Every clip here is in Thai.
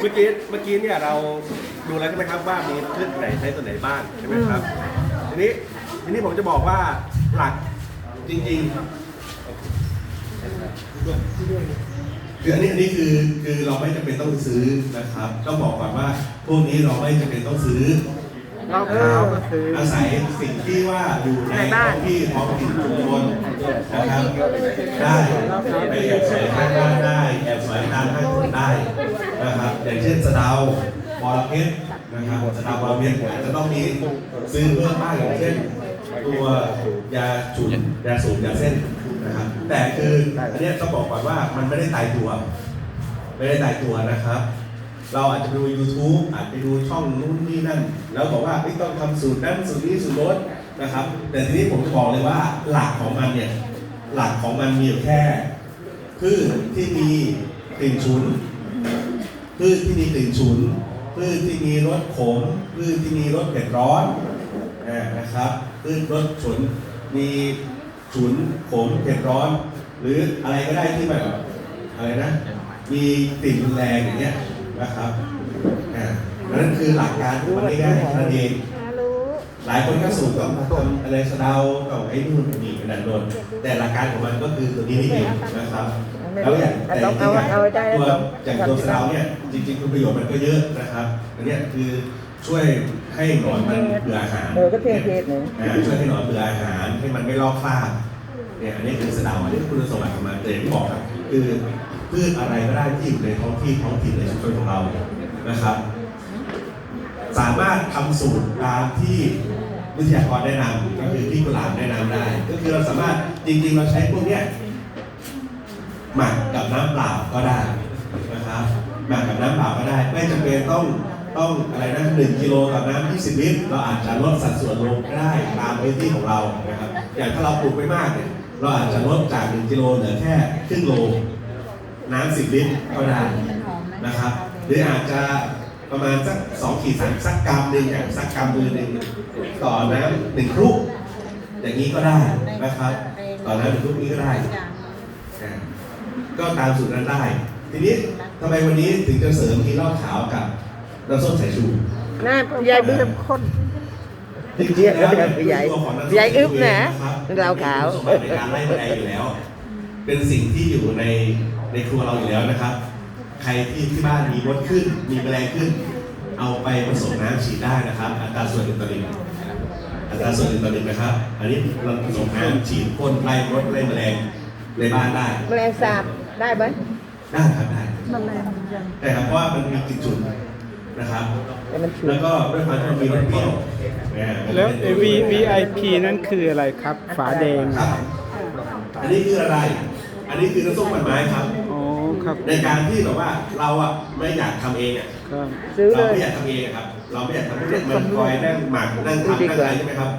เมื่อกี้เมื่อกี้เนี่ยเราดูแล้วใช่ไหมครับว่ามีพืชไหนใช้ตัวไหนบ้างใช่ไหมครับทีนี้ทีนี้ผมจะบอกว่าหลักจริงๆคืออันนี้อันนี้คือคือเราไม่จำเป็นต้องซื้อนะครับต้องบอกก่อนว่าพวกนี้เราไม่จำเป็นต้องซื้อเหล้าขาวก็คืออาศัยสิ่งที่ว่าอยู่ในในบ้านท้องที่ท้องถิ่นชุมชนนะครับได้ไปแอบใส่ข้างบ้านได้แอบใส่ตามข้างถนนได้ นะครับอย่างเช่นสะเดาบอระเพ็ดนะครับสะเดาบอระเพ็ดอาจจะต้องมีซื้อเพิ่มบ้างอย่างเช่น ตัวยาฉุนยาสูบยาเส้นนะครับ แต่คืออันนี้ต้องบอกก่อนว่ามันไม่ได้ตายตัว ไม่ได้ตายตัวนะครับ เราอาจจะดู YouTube อาจไปดูช่องนู้นนี่นั่น แล้วบอกว่าไม่ต้องทำสูตรนั้นสูตรนี้สูตรโน้นนะครับ แต่ทีนี้ผมจะบอกเลยว่าหลักของมันเนี่ยหลักของมันมีอยู่แค่พืชที่มีกลิ่นฉุน พืชที่มีกลิ่นฉุนพืชที่มีรสขมพืชที่มีรสเผ็ดร้อนอ่านะครับพืชรสฉุนมีฉุนขมเผ็ดร้อน หรืออะไรก็ได้ที่แบบอะไรนะมีกลิ่นรุนแรงอย่างเงี้ยนะครับอ่านั่นคือหลักการของมันง่ายๆแค่นั้นเองหลายคนก็สูตรต้องทำอะไรสะเดาต้องไอ้นู่นไอ้นี่เป็นดันโดนแต่หลักการของมันก็คือตัวนี้นี่เองนะครับ แล้วอย่างแต่จริงๆอะตัวอย่างตัวสะเดาเนี่ยจริงๆคุณประโยชน์มันก็เยอะนะครับอันเนี้ยคือช่วยให้หนอนมันเบื่ออาหารเออก็เทศเทศหนึ่ง อ่าช่วยให้หนอนเบื่ออาหารให้มันไม่ลอกคราบเนี่ยอันนี้คือสะเดาอันนี้คุณสมบัติของมันแต่อย่างที่บอกครับคือพืชอะไรก็ได้ที่อยู่ในท้องที่ท้องถิ่นในชุมชนของเรานะครับ สามารถทำสูตรตามที่วิทยากรแนะนำก็คือที่กุหลาบแนะนำได้ ก็คือเราสามารถจริงๆ เราใช้พวกเนี้ย หมักกับน้ำเปล่าก็ได้นะครับหมักกับน้ำเปล่าก็ได้ ไม่จำเป็นต้องต้องอะไรนะหนึ่งกิโลต่อน้ำ20ลิตรเราอาจจะลดสัดส่วนลงก็ได้ตามพื้นที่ของเรานะครับ อย่างถ้าเราปลูกไม่มากเนี่ยเราอาจจะลดจาก1กิโลเหลือแค่ครึ่งโลน้ำ10ลิตรก็ได้นะครับหรืออาจจะประมาณสักสองขีดสามสักกรัมหนึ่งอย่างสักกรัมมือหนึ่งต่อน้ำหนึ่งครุอย่างนี้ก็ได้นะครับ ต่อน้ำหนึ่งครุนี้ก็ได้ ก็ตามสูตรนั้นได้ ทีนี้ทำไมวันนี้ถึงจะเสริมที่เหล้าขาวกับน้ำส้มสายชูน่ายายบึ้มข้นจริงๆแล้วเนี่ยใหญ่ตัวของน้ำส้มใหญ่อึ๊บนะครับเหล้าขาวมีคุณสมบัติในการไล่แมลงอยู่แล้ว เป็นสิ่งที่อยู่ในในครัวเราอยู่แล้วนะครับ ใครที่ที่บ้านมีมดขึ้น มีแมลงขึ้น เอาไปผสมน้ำฉีดได้นะครับอัตราส่วนหนึ่งต่อหนึ่งอัตราส่วนหนึ่งต่อหนึ่งนะครับ อันนี้เราผสมน้ำฉีดพ่นไล่มดไล่แมลงในบ้านได้แมลงสาบ ได้ไหมได้ครับได้แมลงยังแต่ครับเพราะว่ามันมีกลิ่นฉุนนะครับ แต่มันฉุน แล้วก็ด้วยความที่มันมีรสเปรี้ยวนะแล้ว V VIP นั่นคืออะไรครับ ฝาแดงครับ อันนี้คืออะไร อันนี้คือน้ำส้มมันไม้ครับ อ๋อครับในการที่แบบว่าเราอะไม่อยากทำเองอะครับ ซื้อเลเราย ไม่อยากทำเองอะครับ เราไม่อยากทำให้มันคอยนั่งหมักนั่งทำนั่งอะไรใช่ไหมครับ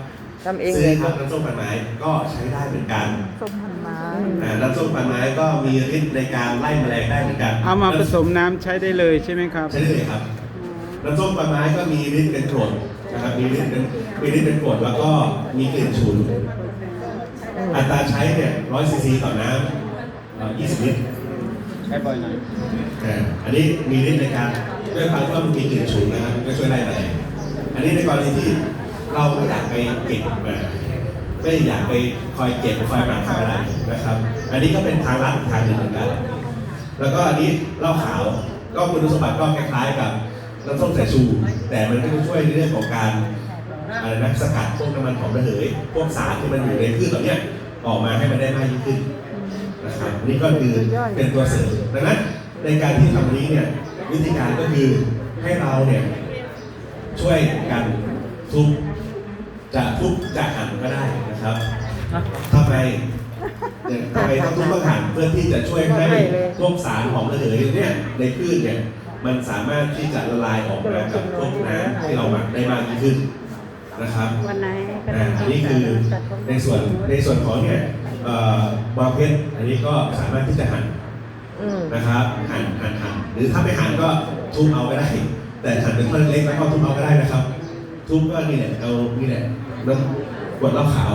ทำเองซื้เลอยครับน้ำส้มมันไม้ก็ใช้ได้เหมือนกันส้มพันไม้อ่าน้ำส้มมันไม้ก็มีฤทธิ์ในการไล่แมลงได้เหมือนกันเอามาผสมน้ำใช้ได้เลยใช่ไหมครับ ใช้ได้เลยครับน้ำส้มมันไม้ก็มีฤทธิ์เป็นกรดนะครับมีฤทธิ์เป็นมีฤทธิ์เป็นกรดแล้วก็มีกลิ่นฉุน อัตราใช้เนี่ย100ซีซีต่อน้ำเอ่อ20 ลิตร ใช้บ่อยหน่อยอ่าอันนี้มีฤทธิ์ในการด้วยความที่ว่ามันมีกลิ่นฉุนนะครับก็ช่วยไล่แมลงอันนี้ในกรณีที่ เราไม่อยากไปเก็บมาไม่อยากไปคอยเก็บคอยหมักคอยอะไรนะครับ อันนี้ก็เป็นทางลัดทางหนึ่งเหมือนกัน แล้วก็อันนี้เหล้าขาวก็คุณสมบัติก็คล้ายๆกับน้ำส้มสายชู แต่มันก็จะช่วยในเรื่องของการอะไรนะสกัดพวกน้ำมันหอมระเหยพวกสารที่มันอยู่ในพืชเหล่าเนี้ยออกมาให้มันได้มากยิ่งขึ้นนะครับนี่ก็คือเป็นตัวเสริมดังนั้นในการที่ทำนี้เนี่ยวิธีการก็คือให้เราเนี่ยช่วยกันทุบ จะทุบจะหั่นก็ได้นะครับทำไมเนี่ยทำไมต้องทุบต้องหั่นเพื่อที่จะช่วยให้พวกสารหอมระเหยเนี่ยในพืชเนี่ยมันสามารถที่จะละลายออกมากับพวกน้ำที่เราหมักได้มากยิ่งขึ้นนะครับวันไหนก็อ่าอันนี้คือในส่วนในส่วนของเนี่ยเอ่อบอเพชรอันนี้ก็สามารถที่จะหั่นอืมนะครับหั่นหั่นหั่นหรือถ้าไม่หั่นก็ทุบเอาก็ได้ แต่หั่นเป็นท่อนเล็กแล้วก็ทุบเอาก็ได้นะครับ ทุบก็นี่แหละเอานี่แหละน้ำขวดเหล้าขาว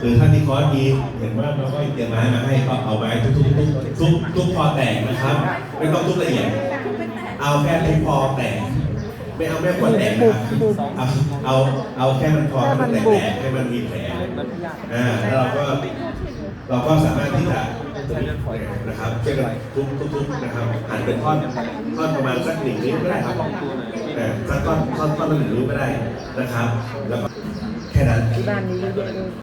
หรือถ้าที่คอร์สมีเห็นว่าเราก็เตรียมไม้มาให้ก็เอาไม้ทุบทุบทุบทุบทุบพอแตกนะครับ ไม่ต้องทุบละเอียดเอาแค่ทุกพอแตกไม่เอาแม่ปวดแตกนะครับเอาเอาเอาแค่มันพอให้มันแตกแตกให้มันมีแผลอ่าแล้วเราก็เราก็สามารถที่จะ นะครับช่วยกันทุบทุบทุบนะครับหั่นเป็นท่อนท่อนประมาณสักหนึ่งนิ้วก็ได้ครับแต่สักท่อนท่อนท่อนละหนึ่งนิ้วก็ได้นะครับ แล้วก็แค่นั้นที่บ้านมีเยอะๆเลย